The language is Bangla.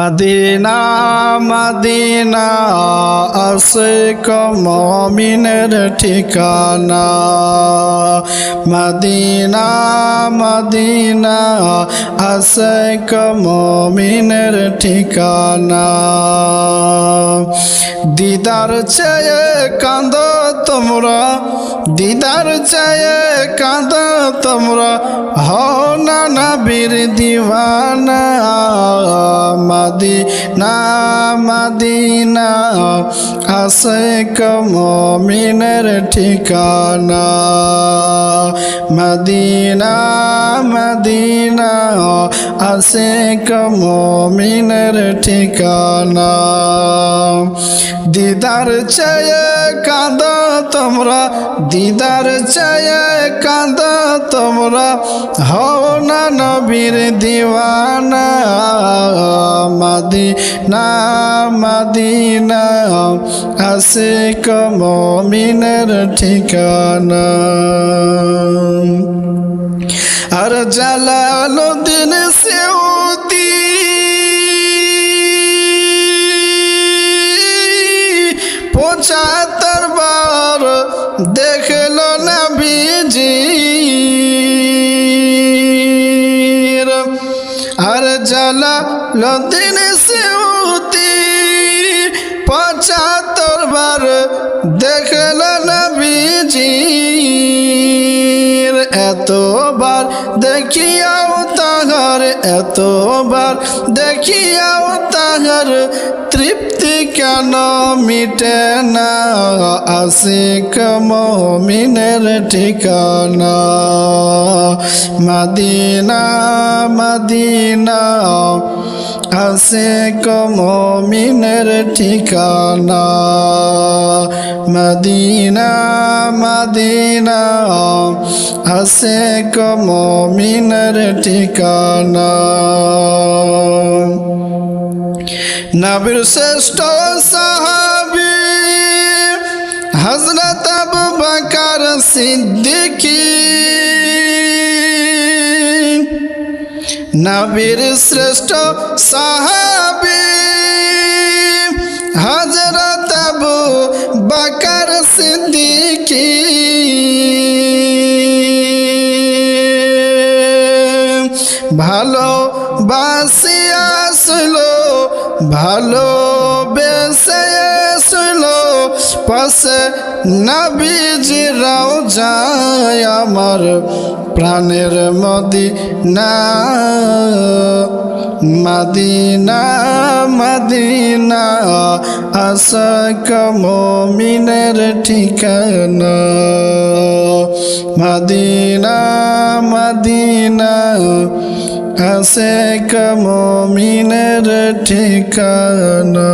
মদিনা মদিনা, আছে কমিনের ঠিকানা। মদিনা মদিনা, আছে কমিনের ঠিকানা। দিদার চেয়ে কাঁদ তোমরা, দিদার চেয়ে কাঁদ তোমরা, হও না নবীর দিওয়ানা। মদিনা মদিনা আছে কমিনের ঠিকানা। মদিনা মদিনা আছে কমিনের ঠিকানা। দিদার চেয়ে কাঁদ তোমরা, দিদার চেয়ে কাঁদ তোমরা, হও না নবীর দিওয়ানা। মদিনা মদিনা আসে কমিনের ঠিকানা। আর জালালুদ্দিন জালালুদ্দিন সেউতি পঁচাত্তর বার দেখল না বিজি এতবার দেখিয়াও তাহার এতবার দেখিয়াও তাহার তৃপ্তি কেন মিটে না আশিক মমিনের ঠিকানা মদিনা মদিনা আশিক মমিনের ঠিকানা মদিনা মদিনা আছে কমিনের ঠিকানা নবীর শ্রেষ্ঠ সাহাবি হজরত আবু বকর সিদ্দিকী। নবীর শ্রেষ্ঠ সাহাবি হজরত আবু বকর সিদ্দিকী। ভালো শুলো ভালো বেসে শুলো পাশে নবীজিরাও যায় আমার প্রাণের মদিনা। মদিনা মদিনা, আশাক মমিনের ঠিকানা। মদিনা মদিনা আছে কমিনের ঠিকানা।